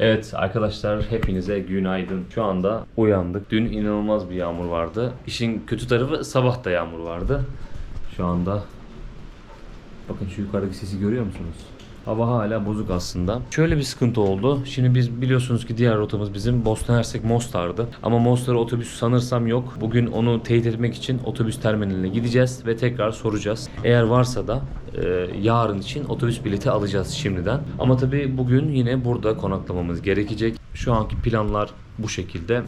Evet arkadaşlar hepinize günaydın. Şu anda uyandık. Dün inanılmaz bir yağmur vardı. İşin kötü tarafı sabah da yağmur vardı. Şu anda bakın şu yukarıdaki sesi görüyor musunuz? Hava hala bozuk aslında. Şöyle bir sıkıntı oldu. Şimdi biz biliyorsunuz ki diğer rotamız bizim Bosna Hersek Mostar'dı. Ama Mostar'a otobüs sanırsam yok. Bugün onu teyit etmek için otobüs terminaline gideceğiz ve tekrar soracağız. Eğer varsa da e, yarın için otobüs bileti alacağız şimdiden. Ama tabii bugün yine burada konaklamamız gerekecek. Şu anki planlar bu şekilde.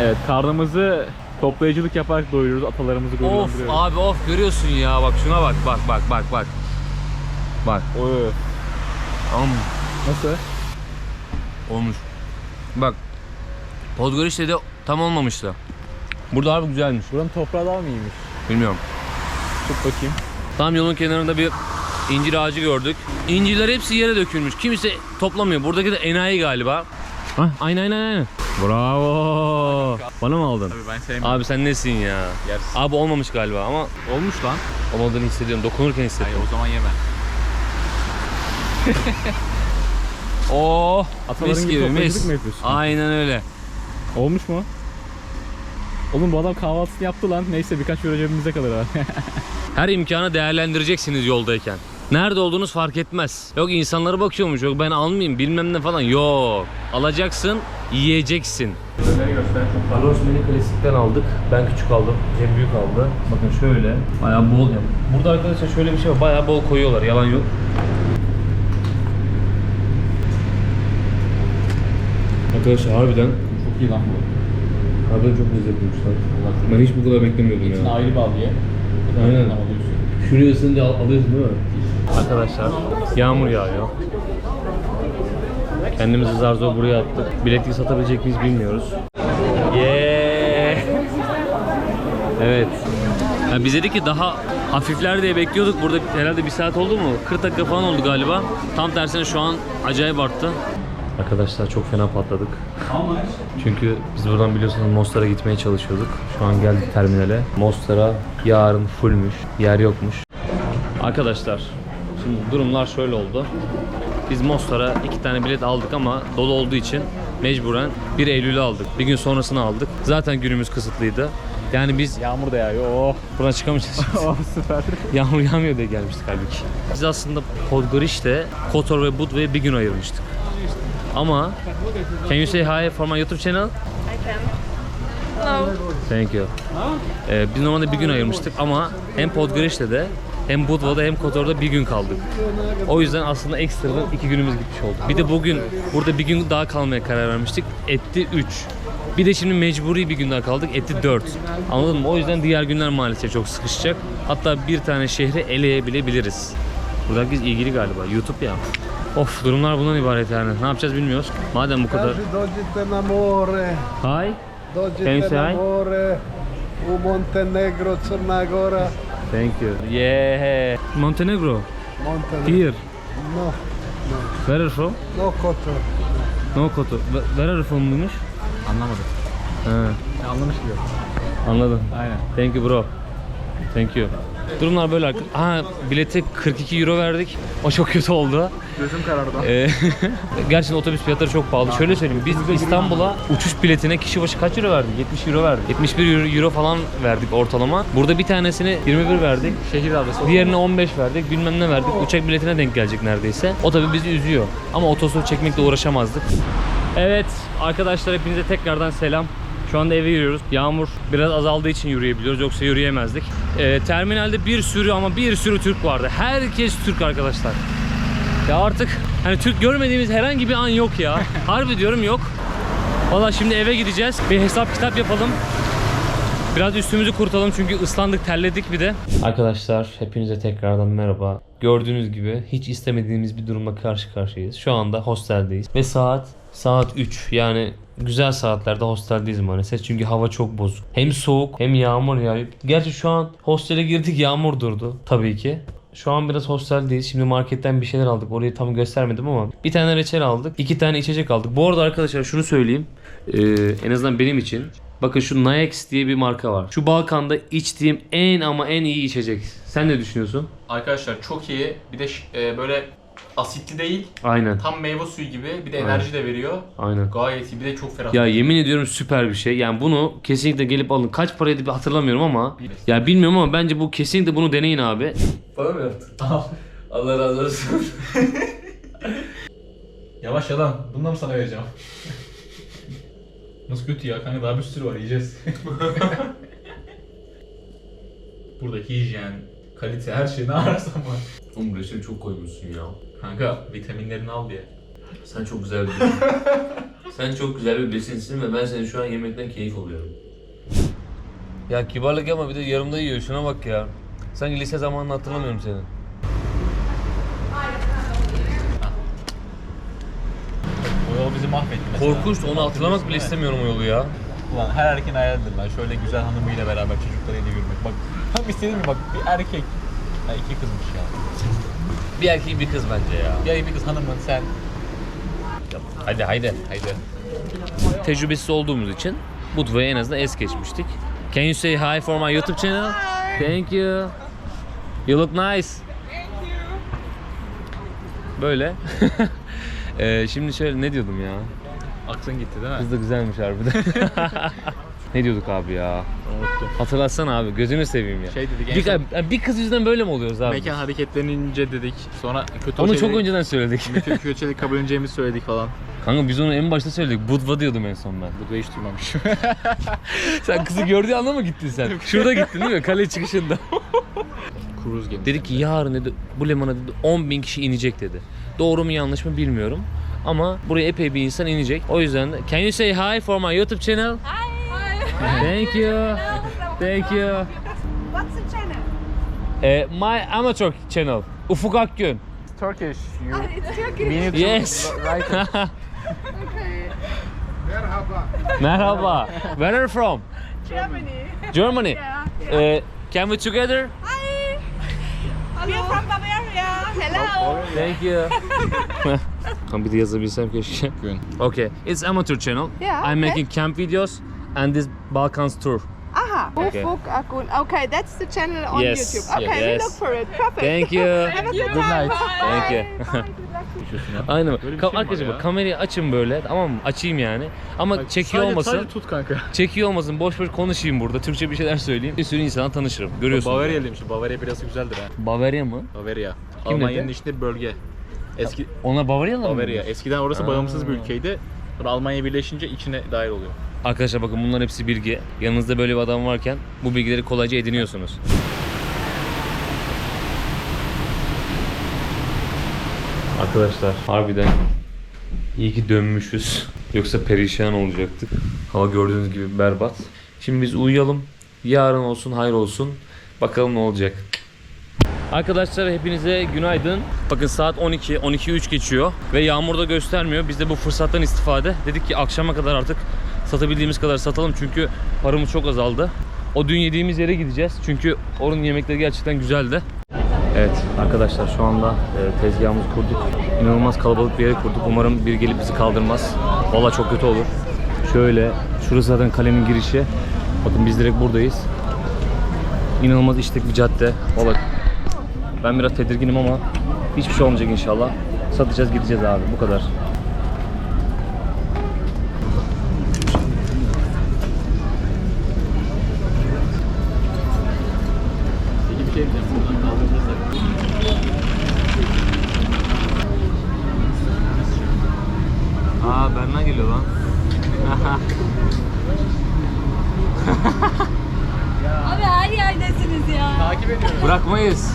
Evet karnımızı toplayıcılık yaparak doyuruyoruz. Atalarımızı Of gururlandırıyoruz. abi of görüyorsun ya bak şuna bak bak bak bak bak. Bak. Oy. Am. Nasıl? Olmuş. Bak. Podgoric'te de tam olmamıştı. Burada harbi güzelmiş. Buranın toprağı daha mı iyiymiş? Bilmiyorum. Tut bakayım. Tam yolun kenarında bir incir ağacı gördük. İncirler hepsi yere dökülmüş. Kimse toplamıyor. Buradaki de enayi galiba. Hah, aynen aynen aynen. Bravo. Bana mı aldın? Tabii ben sevmiyorum. Abi sen nesin ya? Yersin. Abi olmamış galiba ama Olmuş lan. olmadığını hissediyorum. Dokunurken Hayır hissediyorum. o zaman yeme. Oh, Ataların mis gibi mis. mı yapıyorsun? Aynen öyle. Olmuş mu? Oğlum bu adam kahvaltısını yaptı lan. Neyse birkaç euro cebimize kalır abi. Her imkanı değerlendireceksiniz yoldayken. Nerede olduğunuz fark etmez. Yok insanlara bakıyormuş. Yok ben almayayım bilmem ne falan. Yok. Alacaksın, yiyeceksin. Rosmeni klasikten aldık. Ben küçük aldım. Cem büyük aldı. Bakın şöyle. Bayağı bol. Burada arkadaşlar şöyle bir şey var. Bayağı bol koyuyorlar. Yalan yok. Arkadaşlar harbiden Çok iyi lan bu. harbiden çok lezzetliymiş lan. Ben hiç bu kadar beklemiyordum ya. ayrı bal diye. Aynen. alıyorsun. Şuraya ısınınca al- alıyorsun değil mi? Arkadaşlar yağmur yağıyor. Kendimizi zar zor buraya attık. Bileti satabilecek miyiz bilmiyoruz. Yeah. Evet. Ya biz dedik ki daha hafifler diye bekliyorduk. Burada herhalde bir saat oldu mu? 40 dakika falan oldu galiba. Tam tersine şu an acayip arttı. Arkadaşlar çok fena patladık. Çünkü biz buradan biliyorsunuz Mostar'a gitmeye çalışıyorduk. Şu an geldik terminale. Mostar'a yarın fullmüş. Yer yokmuş. Arkadaşlar şimdi durumlar şöyle oldu. Biz Mostar'a iki tane bilet aldık ama dolu olduğu için mecburen 1 Eylül'ü aldık. Bir gün sonrasını aldık. Zaten günümüz kısıtlıydı. Yani biz Yağmur da yağıyor. Oh. buradan çıkamayacağız. oh süper. Yağmur yağmıyor diye gelmiştik halbuki. Biz aslında Podgoric'te Kotor ve Budva'ya bir gün ayırmıştık. Ama Can you say hi for my YouTube channel? I can. Hello. Thank you. Ee, biz normalde bir gün ayırmıştık ama hem Podgoric'te de hem Budva'da hem Kotor'da bir gün kaldık. O yüzden aslında ekstradan iki günümüz gitmiş oldu. Bir de bugün burada bir gün daha kalmaya karar vermiştik. Etti 3. Bir de şimdi mecburi bir gün daha kaldık. Etti 4. Anladın mı? O yüzden diğer günler maalesef çok sıkışacak. Hatta bir tane şehri eleyebilebiliriz. Burada herkes ilgili galiba. YouTube ya. Of durumlar bundan ibaret yani. Ne yapacağız bilmiyoruz. Madem bu kadar. You dođite na more, u Montenegro, Crna Gora, Thank you. Yeah. Montenegro. Montenegro, Here. no, Where are from? no Kotor. No Koto. Wh- Where are from demiş? Anlamadım. Ya anlamış gibi. anladım. Aynen. Thank you bro. Thank you. Durumlar böyle. Ha bilete 42 euro verdik. O çok kötü oldu. Gözüm karardı. Ee, gerçekten otobüs fiyatları çok pahalı. Şöyle söyleyeyim. Biz İstanbul'a uçuş biletine kişi başı kaç euro verdik? 70 euro verdik. 71 euro, euro falan verdik ortalama. Burada bir tanesini 21 verdik. Şehir adresi. Diğerine 15 verdik, bilmem ne verdik. Uçak biletine denk gelecek neredeyse. O tabii bizi üzüyor. Ama otostop çekmekle uğraşamazdık. Evet arkadaşlar hepinize tekrardan selam. Şu anda eve yürüyoruz. Yağmur biraz azaldığı için yürüyebiliyoruz. Yoksa yürüyemezdik. Ee, terminalde bir sürü ama bir sürü Türk vardı. Herkes Türk arkadaşlar. Ya artık hani Türk görmediğimiz herhangi bir an yok ya. Harbi diyorum yok. Valla şimdi eve gideceğiz. Bir hesap kitap yapalım. Biraz üstümüzü kurtalım çünkü ıslandık, terledik bir de. Arkadaşlar hepinize tekrardan merhaba. Gördüğünüz gibi hiç istemediğimiz bir durumla karşı karşıyayız. Şu anda hosteldeyiz ve saat saat 3. Yani güzel saatlerde hosteldeyiz maalesef çünkü hava çok bozuk. Hem soğuk hem yağmur yağıyor. Gerçi şu an hostele girdik yağmur durdu tabii ki. Şu an biraz hosteldeyiz. Şimdi marketten bir şeyler aldık. Orayı tam göstermedim ama bir tane reçel aldık. iki tane içecek aldık. Bu arada arkadaşlar şunu söyleyeyim. Ee, en azından benim için. Bakın şu Naex diye bir marka var. Şu Balkan'da içtiğim en ama en iyi içecek. Sen ne düşünüyorsun? Arkadaşlar çok iyi. Bir de e, böyle asitli değil. Aynen. Tam meyve suyu gibi. Bir de Aynen. enerji de veriyor. Aynen. Gayet iyi. Bir de çok ferah. Ya yemin ediyorum süper bir şey. Yani bunu kesinlikle gelip alın. Kaç paraydı bir hatırlamıyorum ama. Ya bilmiyorum ama bence bu kesinlikle bunu deneyin abi. Bana mı yaptın? Allah razı olsun. Yavaş yalan. Bundan mı sana vereceğim? Nasıl kötü ya kanka daha bir sürü var yiyeceğiz. Buradaki hijyen, kalite her şey ne ararsan var. Oğlum reçeli çok koymuşsun ya. Kanka vitaminlerini al diye. Sen çok güzel bir. Sen çok güzel bir besinsin ve ben senin şu an yemekten keyif alıyorum. Ya kibarlık ama bir de yarımda yiyor. Şuna bak ya. Sanki lise zamanını hatırlamıyorum senin. O yol bizi mahvetti mesela. Korkunç. Onu hatırlamak bile istemiyorum o yolu ya. Ulan her erkeğin hayalidir lan. Şöyle güzel hanımıyla beraber çocuklarıyla yürümek. Bak tam istediğim gibi bak bir erkek. Ha iki kızmış ya. Bir erkek bir kız bence ya. Ya bir kız hanımın sen. Hadi haydi. Haydi. Tecrübesiz olduğumuz için Budva'ya en azından es geçmiştik. Can you say hi for my YouTube channel? Thank you. You look nice. Böyle. Ee, şimdi şöyle ne diyordum ya? Aklın gitti değil mi? Kız da güzelmiş harbiden. ne diyorduk abi ya? Unuttum. Hatırlatsana abi gözünü seveyim ya. Şey dedik en Bir, son bir kız yüzünden böyle mi oluyoruz abi? mekan hareketlenince dedik. Sonra kötü Onu çok önceden söyledik. kötü kötü şeyleri kabul edeceğimizi söyledik falan. Kanka biz onu en başta söyledik. Budva diyordum en son ben. Bu da hiç duymamışım. Sen kızı gördüğü anda mı gittin sen? Şurada gittin değil mi? Kale çıkışında. Cruise gemisi. Dedi ki yarın dedi bu limana dedi 10 bin kişi inecek dedi. Doğru mu yanlış mı bilmiyorum. Ama buraya epey bir insan inecek. O yüzden de can you say hi for my YouTube channel? Thank you. Thank you. What's the channel? Eh, my amateur channel. Ufuk Akgün. Turkish. You It's Turkish. mean it Yes. Okay. Merhaba. Merhaba. Where are you from? Germany. Germany. Yeah. yeah. Eh, can we together? Hi. Hello. We're from Bavaria. Hello. Thank you. Kan bir de yazabilsem keşke. Gün. Okay, it's amateur channel. Yeah, I'm okay. making camp videos and this Balkans tour. Aha. Okay. Ufuk Akun. Okay, that's the channel on Yes, YouTube. Okay, yes. we look for it. Perfect. Thank you. Have a good, Good night. Thank you. Bye. Good luck. Aynen. Böyle bir Ka- şey mi var arkadaşlar ya? bak kamerayı açın böyle tamam mı? Açayım yani. Ama çekiyor Sadece- olmasın. Sadece tut kanka. Çekiyor olmasın. Boş boş konuşayım burada. Türkçe bir şeyler söyleyeyim. Bir sürü insana tanışırım. Görüyorsun. Bavarya'lıymış. Bavarya biraz güzeldir ha. Bavaria mı? Bavarya. Kim Almanya'nın dedi? içinde bir bölge. Eski Ona Bavaryalı mı? Bavarya. Eskiden orası Aa. bağımsız bir ülkeydi. Sonra Almanya birleşince içine dahil oluyor. Arkadaşlar bakın bunların hepsi bilgi. Yanınızda böyle bir adam varken bu bilgileri kolayca ediniyorsunuz. Arkadaşlar harbiden iyi ki dönmüşüz. Yoksa perişan olacaktık. Hava gördüğünüz gibi berbat. Şimdi biz uyuyalım. Yarın olsun hayır olsun. Bakalım ne olacak. Arkadaşlar hepinize günaydın. Bakın saat 12, 12 3 geçiyor ve yağmur da göstermiyor. Biz de bu fırsattan istifade dedik ki akşama kadar artık satabildiğimiz kadar satalım çünkü paramız çok azaldı. O dün yediğimiz yere gideceğiz çünkü oranın yemekleri gerçekten güzeldi. Evet arkadaşlar şu anda e, tezgahımızı kurduk. İnanılmaz kalabalık bir yere kurduk. Umarım bir gelip bizi kaldırmaz. Valla çok kötü olur. Şöyle şurası zaten kalenin girişi. Bakın biz direkt buradayız. İnanılmaz işlek bir cadde. Valla ben biraz tedirginim ama hiçbir şey olmayacak inşallah. Satacağız gideceğiz abi bu kadar. Peki bir şey diyeceğim. Buradan kaldırırsak. Aa Berna geliyor lan. Abi her yerdesiniz ya. Takip ediyorum. Bırakmayız.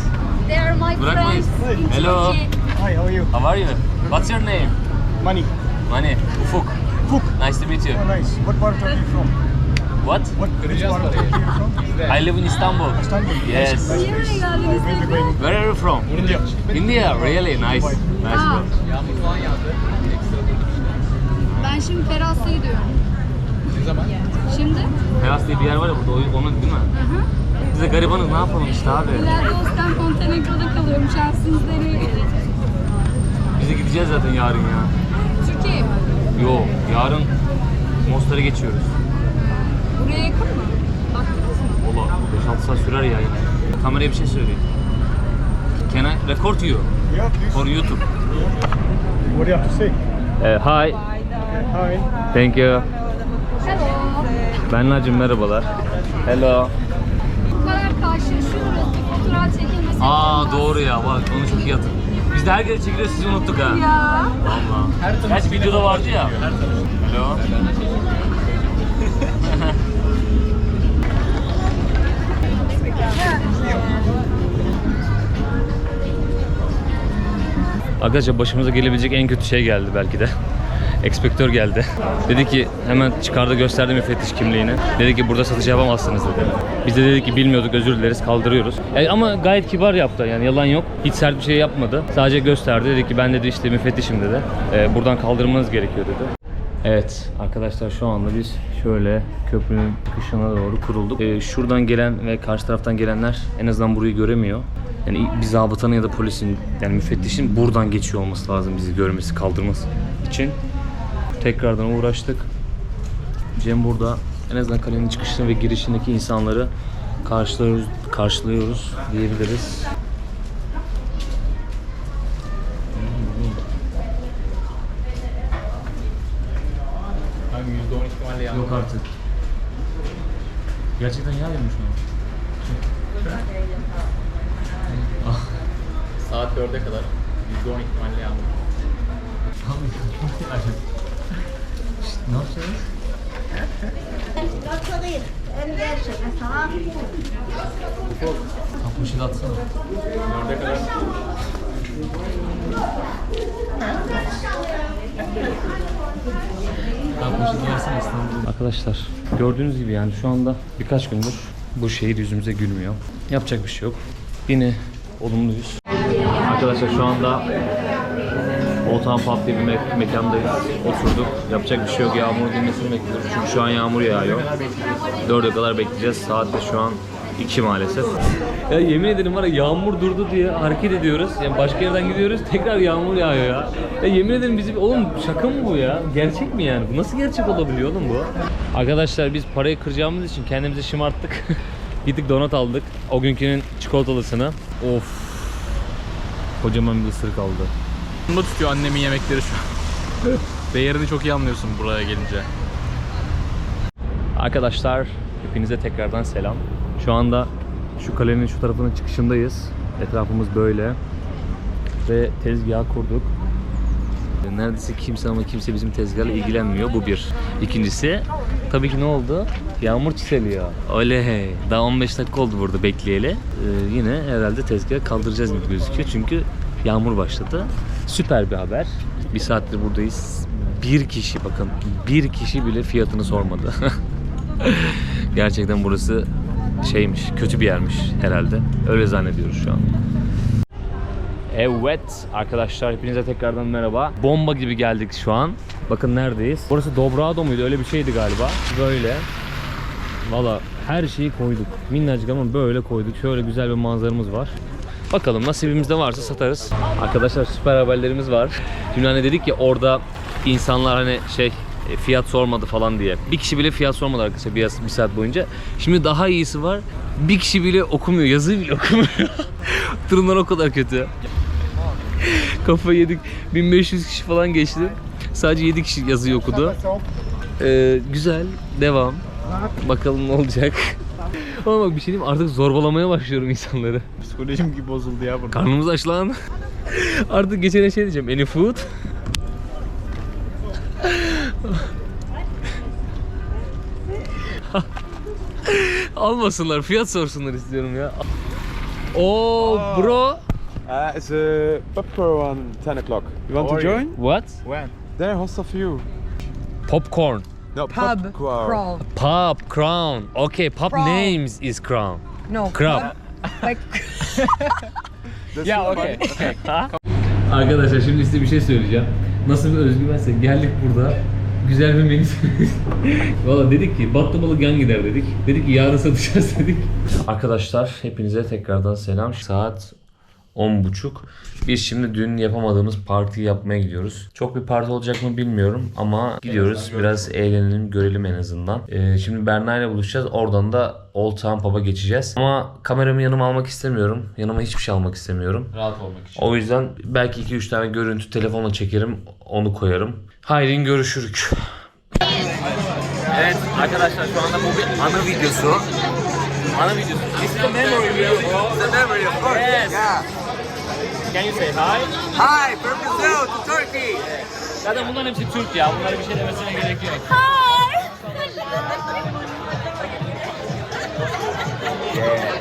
They are my Bırakmayız. friends in Hello. Turkey. Hi, how are you? How are you? What's your name? Money. Mani. Ufuk. Ufuk. Nice to meet you. Oh, nice. What part are you from? What? What which part of Turkey are you from? I live in Istanbul. Istanbul. Yes. Niye öyle geldiniz We'll be peki? going Where are you from? India. India. Really nice. Nice Aa, durduk. ben şimdi Feras'ta gidiyorum. Zaman? Şimdi? Teras diye bir yer var ya burada onun değil mi? Hı hı. Biz de garibanız ne yapalım işte abi. Vladivostok Montenegro'da kalıyorum. Şansınız deneyin. Biz de gideceğiz zaten yarın ya. Türkiye'ye mi? Yo yarın Mostar'a geçiyoruz. Buraya yakın mı? Baktınız mı? Ola 5-6 saat sürer ya yine. Kameraya bir şey söyleyeyim. Can I record you? Yeah, please. For YouTube. What do you have to say? Eh, hi. Hi. Thank you. Hello. Ben Nacım merhabalar. Hello. Bu kadar karşılaşıyoruz. Bir fotoğraf çekilmesi. Aa doğru ya bak onu çok iyi. Biz de her kere çekiliyor sizi unuttuk ha. Ya. Valla. Gerçi videoda vardı ya. Hello. Arkadaşlar başımıza gelebilecek en kötü şey geldi belki de. Ekspektör geldi. Dedi ki hemen çıkardı gösterdi müfettiş kimliğini. Dedi ki burada satış yapamazsınız dedi. Biz de dedik ki bilmiyorduk özür dileriz kaldırıyoruz. Yani ama gayet kibar yaptı yani yalan yok. Hiç sert bir şey yapmadı. Sadece gösterdi dedi ki ben dedi işte müfettişim dedi. Ee, buradan kaldırmanız gerekiyor dedi. Evet arkadaşlar şu anda biz şöyle köprünün çıkışına doğru kurulduk. Ee, şuradan gelen ve karşı taraftan gelenler en azından burayı göremiyor. Yani bir zabıtanın ya da polisin yani müfettişin buradan geçiyor olması lazım bizi görmesi, kaldırması için. Tekrardan uğraştık. Cem burada en azından kalenin çıkışını ve girişindeki insanları karşılıyoruz, karşılıyoruz diyebiliriz. Hangi %10 ihtimalle yandı. Yok artık. Gerçekten yağıyormuş mu? Saat 4'e kadar %10 ihtimalle yandı. Ne yapacağız? Tam poşet atsana. 4'e kadar Tam poşet versene İstanbul'da. Arkadaşlar gördüğünüz gibi yani şu anda birkaç gündür bu şehir yüzümüze gülmüyor. Yapacak bir şey yok. Yine olumluyuz. Arkadaşlar şu anda Old Town Pub diye bir me- mekandayız. Oturduk. Yapacak bir şey yok. Yağmur dinmesini bekliyoruz. Çünkü şu an yağmur yağıyor. 4'e kadar bekleyeceğiz. Saat de şu an 2 maalesef. Ya yemin ederim var ya yağmur durdu diye hareket ediyoruz. Yani başka yerden gidiyoruz tekrar yağmur yağıyor ya. Ya yemin ederim bizi oğlum şaka mı bu ya? Gerçek mi yani? Bu nasıl gerçek olabiliyor oğlum bu? Arkadaşlar biz parayı kıracağımız için kendimizi şımarttık. Gittik donut aldık. O günkünün çikolatalısını. Of. Kocaman bir ısırık aldı. Bunda tutuyor annemin yemekleri şu an. Değerini çok iyi anlıyorsun buraya gelince. Arkadaşlar hepinize tekrardan selam. Şu anda şu kalenin şu tarafının çıkışındayız. Etrafımız böyle. Ve tezgah kurduk. Neredeyse kimse ama kimse bizim tezgahla ilgilenmiyor. Bu bir. İkincisi tabii ki ne oldu? Yağmur çiseliyor. Oley. Daha 15 dakika oldu burada bekleyeli. Ee, yine herhalde tezgahı kaldıracağız gibi gözüküyor. Çünkü yağmur başladı. Süper bir haber. Bir saattir buradayız. Bir kişi bakın bir kişi bile fiyatını sormadı. Gerçekten burası şeymiş, kötü bir yermiş herhalde. Öyle zannediyoruz şu an. Evet arkadaşlar hepinize tekrardan merhaba. Bomba gibi geldik şu an. Bakın neredeyiz? Burası Dobrado muydu? Öyle bir şeydi galiba. Böyle. Valla her şeyi koyduk. Minnacık ama böyle koyduk. Şöyle güzel bir manzaramız var. Bakalım nasibimizde varsa satarız. Arkadaşlar süper haberlerimiz var. Şimdi hani dedik ya orada insanlar hani şey e, fiyat sormadı falan diye. Bir kişi bile fiyat sormadı arkadaşlar bir, bir saat boyunca. Şimdi daha iyisi var. Bir kişi bile okumuyor. Yazıyı bile okumuyor. Durumlar o kadar kötü. Kafayı yedik. 1500 kişi falan geçti. Sadece 7 kişi yazıyı okudu. Ee, güzel. Devam. Bakalım ne olacak. Ama bak bir şey diyeyim artık zorbalamaya başlıyorum insanları. Psikolojim gibi bozuldu ya burada. Karnımız aç lan. Artık geçene şey diyeceğim. Any food? Almasınlar, fiyat sorsunlar istiyorum ya. Oo bro. Uh, it's a pub crawl on 10 o'clock. You want How to join? What? When? There, hostile for you. Popcorn. No, Pub crawl. crawl. Pub, crown. Okay, pub Crown. names is crown. No. Crab. pub, Like That's Yeah, not okay, bad. okay. Arkadaşlar şimdi size bir şey söyleyeceğim. Nasıl bir özgüvense geldik burada. Güzel bir menü Valla dedik ki Battımalı yan gider dedik. Dedik ki yarın satacağız dedik. Arkadaşlar hepinize tekrardan selam. Saat 10.30. Biz şimdi dün yapamadığımız parti yapmaya gidiyoruz. Çok bir parti olacak mı bilmiyorum ama gidiyoruz. Biraz eğlenelim, görelim en azından. Ee, şimdi Berna ile buluşacağız. Oradan da Old Town Pub'a geçeceğiz. Ama kameramı yanıma almak istemiyorum. Yanıma hiçbir şey almak istemiyorum. Rahat olmak için. O yüzden belki 2-3 tane görüntü telefonla çekerim. Onu koyarım. Haydi görüşürük. Evet arkadaşlar şu anda bu bir anı videosu. Anı videosu. This is a memory video bro. The memory, of course. Yes. Yeah. Can you say hi? Hi, from Brazil to Turkey. Zaten bunların hepsi Türk ya. Bunlara bir şey demesine gerek yok. Evet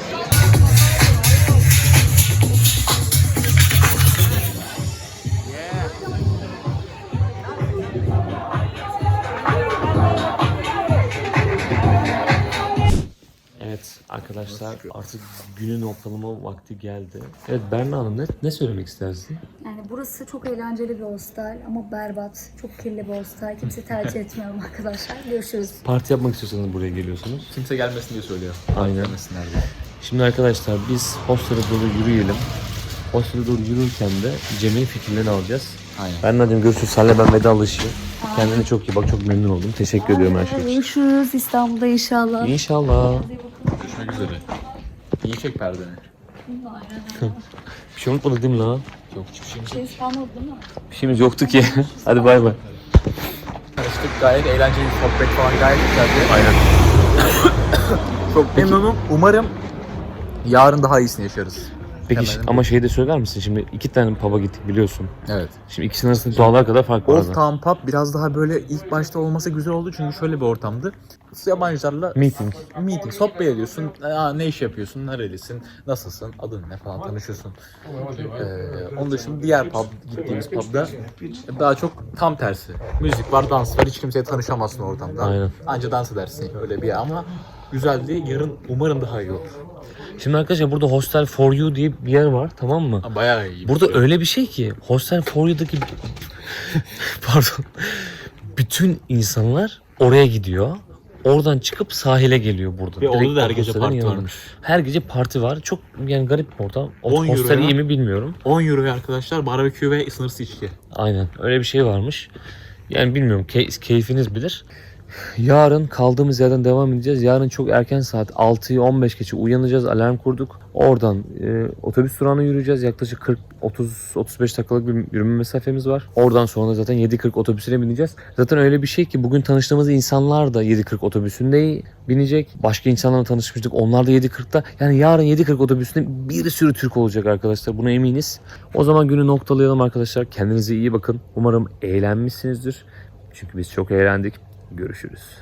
arkadaşlar artık günün ortalama vakti geldi. Evet Berna Hanım ne, ne söylemek istersin? Yani burası çok eğlenceli bir hostel ama berbat. Çok kirli bir hostel. Kimse tercih etmiyorum arkadaşlar. Görüşürüz. Parti yapmak istiyorsanız buraya geliyorsunuz. Kimse gelmesin diye söylüyor. Aynen. Gelmesinler diye. Şimdi arkadaşlar biz hostele doğru yürüyelim. Hostele doğru yürürken de Cem'in fikirlerini alacağız. Aynen. Ben Nadim görüşürüz. Senle ben vedalaşayım. Kendine çok iyi bak. Çok memnun oldum. Teşekkür ediyorum her şey için. Görüşürüz İstanbul'da inşallah. İnşallah. Görüşmek üzere. İyi çek perdeni. Bir şey unutmadık değil mi lan? Yok hiçbir şeyimiz Şey İstanbul değil mi? Bir şeyimiz yoktu ki. Hadi bay bay. Tanıştık gayet eğlenceli bir sohbet falan gayet güzeldi. Aynen. Çok memnunum. Umarım yarın daha iyisini yaşarız. Peki Hemen. ama şey de söyler misin? Şimdi iki tane pub'a gittik biliyorsun. Evet. Şimdi ikisinin arasında dağlar kadar fark var. Old arada. Town Pub biraz daha böyle ilk başta olması güzel oldu çünkü şöyle bir ortamdı. Yabancılarla Meeting. meeting, sohbet ediyorsun. Aa, ne iş yapıyorsun, nerelisin, nasılsın, adın ne falan tanışıyorsun. Ee, onun dışında diğer pub, gittiğimiz pubda daha çok tam tersi. Müzik var, dans var, hiç kimseye tanışamazsın ortamda. Aynen. Anca dans edersin öyle bir yer ama güzeldi. Yarın umarım daha iyi olur. Şimdi arkadaşlar burada Hostel for You diye bir yer var tamam mı? Ama Bayağı iyi. Burada öyle bir şey ki Hostel for You'daki pardon bütün insanlar oraya gidiyor. Oradan çıkıp sahile geliyor burada. Ve orada da her gece hostelin parti yanına. varmış. Her gece parti var. Çok yani garip bir ortam. O 10 hostel euroya. iyi mi bilmiyorum. 10 euroya arkadaşlar barbekü ve sınırsız içki. Aynen öyle bir şey varmış. Yani bilmiyorum key- keyfiniz bilir. Yarın kaldığımız yerden devam edeceğiz. Yarın çok erken saat 6'yı 15 geçe uyanacağız. Alarm kurduk. Oradan e, otobüs durağına yürüyeceğiz. Yaklaşık 40 30 35 dakikalık bir yürüme mesafemiz var. Oradan sonra zaten 7.40 otobüsüne bineceğiz. Zaten öyle bir şey ki bugün tanıştığımız insanlar da 7.40 otobüsünde binecek. Başka insanlarla tanışmıştık. Onlar da 7.40'da. Yani yarın 7.40 otobüsünde bir sürü Türk olacak arkadaşlar. Buna eminiz. O zaman günü noktalayalım arkadaşlar. Kendinize iyi bakın. Umarım eğlenmişsinizdir. Çünkü biz çok eğlendik. Görüşürüz.